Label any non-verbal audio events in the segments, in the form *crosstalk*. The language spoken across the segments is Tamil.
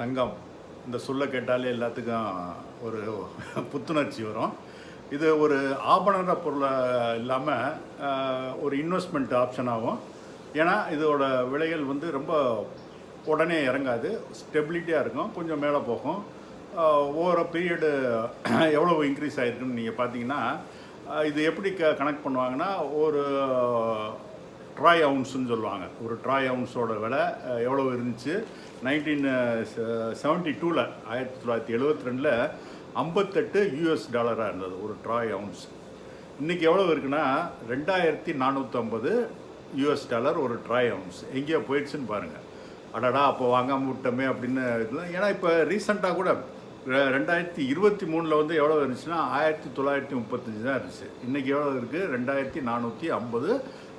தங்கம். இந்த சொல்ல கேட்டாலே எல்லாத்துக்கும் ஒரு புத்துணர்ச்சி வரும். இது ஒரு ஆபரண பொருளை இல்லாமல் ஒரு இன்வெஸ்ட்மெண்ட் ஆப்ஷனாகவும் ஏன்னா இதோட விலைகள் வந்து ரொம்ப உடனே இறங்காது. ஸ்டெபிலிட்டியாக இருக்கும். கொஞ்சம் மேலே போகும். ஓவர பீரியடு எவ்வளோ இன்க்ரீஸ் ஆகிருக்குன்னு நீங்கள் பார்த்தீங்கன்னா இது எப்படி க கனெக்ட் பண்ணுவாங்கன்னா ஒரு ட்ராய் அவுன்ஸ்னு சொல்லுவாங்க. ஒரு ட்ராய் அவுன்ஸோட விலை எவ்வளோ இருந்துச்சு? நைன்டீன் செவன்ட்டி டூவில் ஆயிரத்தி தொள்ளாயிரத்தி எழுபத்தி ரெண்டில் ஐம்பத்தெட்டு யூஎஸ் டாலராக இருந்தது ஒரு ட்ராய் அவுன்ஸ் இன்றைக்கி எவ்வளோ இருக்குன்னா ரெண்டாயிரத்தி நானூற்றம்பது யூஎஸ் டாலர் ஒரு ட்ராய் அவுன்ஸ் எங்கேயோ போயிடுச்சுன்னு பாருங்கள் அடடா அப்போ வாங்காமல் விட்டோமே அப்படின்னு இதெல்லாம் ஏன்னா இப்போ ரீசெண்டாக கூட ரெண்டாயிரத்தி இருபத்தி மூணில் வந்து எவ்வளோ இருந்துச்சுன்னா ஆயிரத்தி தொள்ளாயிரத்தி முப்பத்தஞ்சு தான் இருந்துச்சு. இன்றைக்கி எவ்வளோ இருக்குது ரெண்டாயிரத்தி நானூற்றி ஐம்பது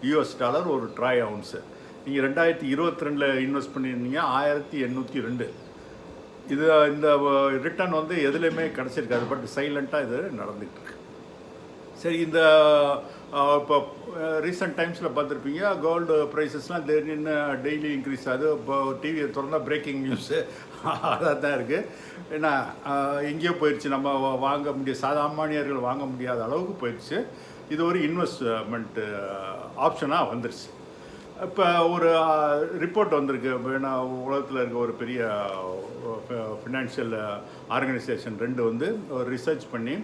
யூஎஸ் டாலர் ஒரு ட்ராய் அவுன்ஸு நீங்கள் ரெண்டாயிரத்தி இருபத்தி ரெண்டில் இன்வெஸ்ட் பண்ணியிருந்தீங்க ஆயிரத்தி எண்ணூற்றி ரெண்டு. இது இந்த ரிட்டர்ன் வந்து எதுலேயுமே கிடச்சிருக்காது. பட் சைலண்ட்டாக இது நடந்துகிட்ருக்கு சரி இந்த இப்போ ரீசெண்ட் டைம்ஸில் பார்த்துருப்பீங்க. கோல்டு ப்ரைஸஸ்லாம் திடீர்னு டெய்லி இன்க்ரீஸ் ஆகுது. இப்போ டிவியை திறந்தால் பிரேக்கிங் நியூஸு *laughs* அதாக தான் இருக்குது ஏன்னா எங்கேயோ போயிடுச்சு நம்ம வாங்க முடிய சாதாமானியர்கள் வாங்க முடியாத அளவுக்கு போயிடுச்சு இது ஒரு இன்வெஸ்ட்மெண்ட்டு ஆப்ஷனாக வந்துருச்சு. இப்போ ஒரு ரிப்போர்ட் வந்திருக்கு. ஏன்னா உலகத்தில் இருக்க ஒரு பெரிய ஃபினான்ஷியல் ஆர்கனைசேஷன் ரெண்டு வந்து ஒரு ரிசர்ச் பண்ணி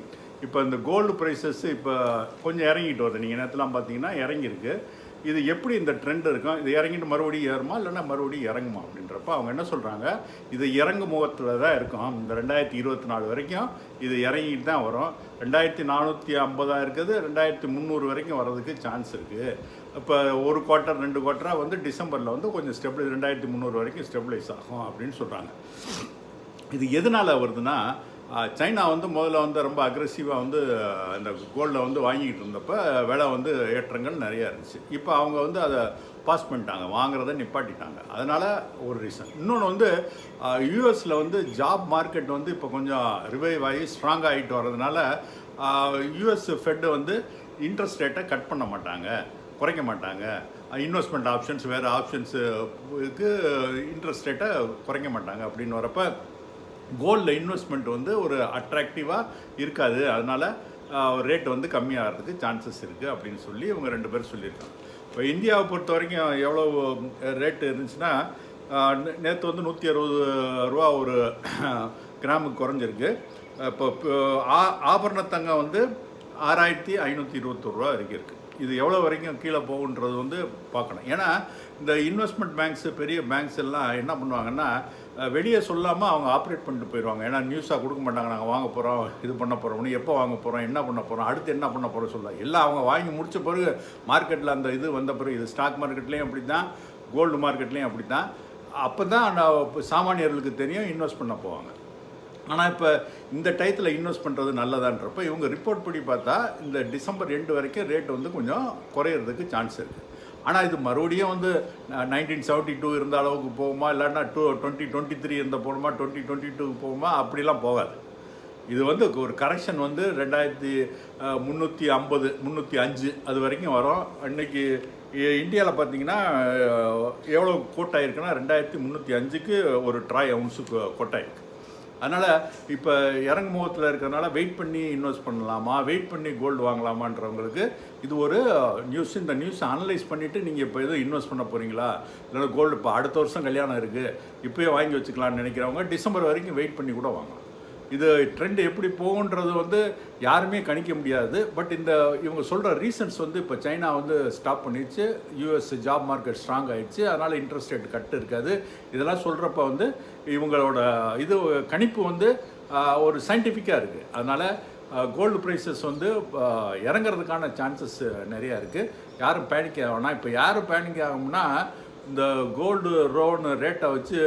இப்போ இந்த கோல்டு ப்ரைஸஸ் இப்போ கொஞ்சம் இறங்கிட்டு வருது. நீங்கள் நேரத்துலாம் பார்த்தீங்கன்னா இறங்கியிருக்கு. இது எப்படி இந்த ட்ரெண்ட் இருக்கும் இது இறங்கிட்டு மறுபடியும் ஏறுமா? இல்லைன்னா மறுபடியும் இறங்குமா? அப்படின்றப்ப அவங்க என்ன சொல்கிறாங்க இது இறங்கு முகத்தில் தான் இருக்கும். இந்த ரெண்டாயிரத்தி இருபத்தி நாலு வரைக்கும் இது இறங்கிட்டு தான் வரும். ரெண்டாயிரத்தி நானூற்றி ஐம்பதாக இருக்குது. ரெண்டாயிரத்தி முந்நூறு வரைக்கும் வர்றதுக்கு சான்ஸ் இருக்குது இப்போ ஒரு குவார்ட்டர் ரெண்டு குவார்ட்டராக வந்து டிசம்பரில் வந்து கொஞ்சம் ஸ்டெபிளை ரெண்டாயிரத்தி முந்நூறு வரைக்கும் ஸ்டெபிளைஸ் ஆகும் அப்படின்னு சொல்கிறாங்க இது எதனால் வருதுன்னா சைனா வந்து முதல்ல வந்து ரொம்ப அக்ரெசிவாக வந்து அந்த இந்த கோல்டை வந்து வாங்கிக்கிட்டு இருந்தப்போ விலை வந்து ஏற்றங்கள் நிறையா இருந்துச்சு. இப்போ அவங்க வந்து அதை பாஸ் பண்ணிட்டாங்க வாங்குறத நிப்பாட்டிட்டாங்க. அதனால் ஒரு ரீசன் இன்னொன்று வந்து யூஎஸில் வந்து ஜாப் மார்க்கெட் வந்து இப்போ கொஞ்சம் ரிவைவ் ஆகி ஸ்ட்ராங் ஆகிட்டு வர்றதுனால யூஎஸ் ஃபெட்டு வந்து இன்ட்ரெஸ்ட் ரேட்டை கட் பண்ண மாட்டாங்க குறைக்க மாட்டாங்க. இன்வெஸ்ட்மெண்ட் ஆப்ஷன்ஸ் வேறு ஆப்ஷன்ஸுக்கு இன்ட்ரெஸ்ட் ரேட்டை குறைக்க மாட்டாங்க அப்படின்னு வரப்போ கோல்டில் இன்வெஸ்ட்மெண்ட் வந்து ஒரு அட்ராக்டிவாக இருக்காது. அதனால் ரேட் வந்து கம்மியாகிறதுக்கு சான்சஸ் இருக்குது அப்படின்னு சொல்லி இவங்க ரெண்டு பேரும் சொல்லியிருக்காங்க. இப்போ இந்தியாவை பொறுத்த வரைக்கும் எவ்வளோ ரேட்டு இருந்துச்சுன்னா நேற்று வந்து நூற்றி அறுபது ரூபா ஒரு *coughs* கிராமுக்கு குறைஞ்சிருக்கு. இப்போ ஆ- ஆபரண தங்கம் வந்து ஆறாயிரத்தி ஐநூற்றி இருபத்தொரு ரூபா வரைக்கும் இருக்குது இது எவ்வளோ வரைக்கும் கீழே போகுன்றது வந்து பார்க்கணும். ஏன்னா இந்த இன்வெஸ்ட்மெண்ட் பேங்க்ஸு பெரிய பேங்க்ஸ் எல்லாம் என்ன பண்ணுவாங்கன்னா வெளியே சொல்லாமல் அவங்க ஆப்ரேட் பண்ணிட்டு போயிடுவாங்க. ஏன்னா நியூஸாக கொடுக்க மாட்டாங்க. நாங்கள் வாங்க போகிறோம் இது பண்ண போகிறோம் எப்போ வாங்க போகிறோம் என்ன பண்ண போகிறோம் அடுத்து என்ன பண்ண போகிறோம் சொல்ல. எல்லாம் அவங்க வாங்கி முடித்த பிறகு மார்க்கெட்டில் அந்த இது வந்த பிறகு இது ஸ்டாக் மார்க்கெட்லேயும் அப்படி தான் கோல்டு மார்க்கெட்லேயும் அப்படி தான் அப்போ தான் சாமானியர்களுக்கு தெரியும் இன்வெஸ்ட் பண்ண போவாங்க. ஆனால் இப்போ இந்த டயத்தில் இன்வெஸ்ட் பண்ணுறது நல்லதான்றப்ப இவங்க ரிப்போர்ட் படி பார்த்தா இந்த டிசம்பர் ரெண்டு வரைக்கும் ரேட் வந்து கொஞ்சம் குறையிறதுக்கு சான்ஸ் இருக்குது ஆனால் இது மறுபடியும் வந்து நைன்டீன் செவன்ட்டி டூ இருந்த அளவுக்கு போகுமா? இல்லைன்னா டூ டுவெண்ட்டி டுவெண்ட்டி த்ரீ இருந்த போகணுமா டுவெண்ட்டி டுவெண்ட்டி டூக்கு போகுமா? அப்படிலாம் போகாது. இது வந்து ஒரு கரெக்ஷன் வந்து ரெண்டாயிரத்தி முந்நூற்றி ஐம்பது முந்நூற்றி அஞ்சு அது வரைக்கும் வரும். அன்றைக்கி இந்தியாவில் பார்த்தீங்கன்னா எவ்வளோ கோட்டாயிருக்குன்னா ரெண்டாயிரத்தி முந்நூற்றி அஞ்சுக்கு ஒரு ட்ராய் அவுன்ஸுக்கு கோட்டாயிருக்கு அதனால் இப்போ இறங்கு முகத்தில் இருக்கிறனால வெயிட் பண்ணி இன்வெஸ்ட் பண்ணலாமா? வெயிட் பண்ணி கோல்டு வாங்கலாமான்றவங்களுக்கு இது ஒரு நியூஸ் இந்த நியூஸை அனலைஸ் பண்ணிவிட்டு நீங்கள் இப்போ எதுவும் இன்வெஸ்ட் பண்ண போகிறீங்களா இல்லைன்னா கோல்டு இப்போ அடுத்த வருஷம் கல்யாணம் இருக்குது இப்போயே வாங்கி வச்சுக்கலாம்னு நினைக்கிறவங்க டிசம்பர் வரைக்கும் வெயிட் பண்ணி கூட வாங்கலாம். இது ட்ரெண்ட் எப்படி போகுன்றது வந்து யாருமே கணிக்க முடியாது. பட் இந்த இவங்க சொல்கிற ரீசன்ஸ் வந்து இப்போ சைனா வந்து ஸ்டாப் பண்ணிடுச்சு. யூஎஸ் ஜாப் மார்க்கெட் ஸ்ட்ராங் ஆகிடுச்சு அதனால் இன்ட்ரெஸ்ட் ரேட் கட்டு இருக்காது. இதெல்லாம் சொல்கிறப்ப வந்து இவங்களோட இது கணிப்பு வந்து ஒரு சயின்டிஃபிக்காக இருக்குது அதனால் கோல்டு ப்ரைஸஸ் வந்து இறங்குறதுக்கான சான்சஸ் நிறையா இருக்குது யாரும் பேனிக் ஆகணும் இப்போ யாரும் பேனிக் ஆகும்னா இந்த கோல்டு லோன் ரேட்டை வச்சு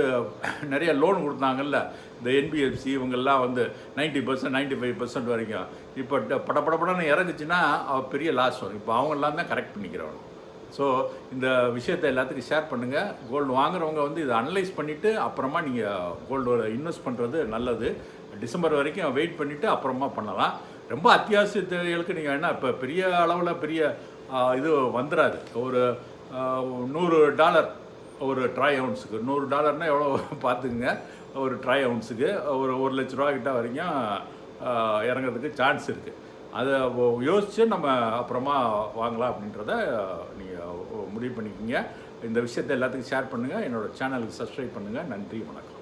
நிறைய லோன் கொடுத்தாங்கல்ல. இந்த என்பிஎஃப்சி இவங்கெல்லாம் வந்து ninety percent ninety five percent வரைக்கும். இப்போ படப்படப்படன்னு இறங்குச்சுன்னா பெரிய லாஸ் வரும். இப்போ அவங்கெல்லாம் தான் கரெக்ட் பண்ணிக்கிறவங்க. ஸோ இந்த விஷயத்தை எல்லாத்துக்கும் ஷேர் பண்ணுங்கள் கோல்டு வாங்குறவங்க வந்து இதை அனலைஸ் பண்ணிவிட்டு அப்புறமா நீங்கள் கோல்டு இன்வெஸ்ட் பண்ணுறது நல்லது. டிசம்பர் வரைக்கும் வெயிட் பண்ணிவிட்டு அப்புறமா பண்ணலாம். ரொம்ப அத்தியாவசிய தேவைகளுக்கு நீங்கள் என்ன இப்போ பெரிய அளவில் பெரிய இது வந்துடாது ஒரு நூறு டாலர் ஒரு ட்ரை அவுன்ஸுக்கு நூறு டாலர்னால் எவ்வளோ *laughs* பார்த்துக்குங்க. ஒரு ட்ரை அவுன்ஸுக்கு ஒரு ஒரு லட்ச ரூபா கிட்ட வரைக்கும் இறங்குறதுக்கு சான்ஸ் இருக்குது அதை யோசித்து நம்ம அப்புறமா வாங்கலாம் அப்படின்றத நீங்கள் முடிவு பண்ணிக்கோங்க. இந்த விஷயத்தை எல்லாத்துக்கும் ஷேர் பண்ணுங்கள் என்னோடய சேனலுக்கு சப்ஸ்கிரைப் பண்ணுங்கள் நன்றி வணக்கம்.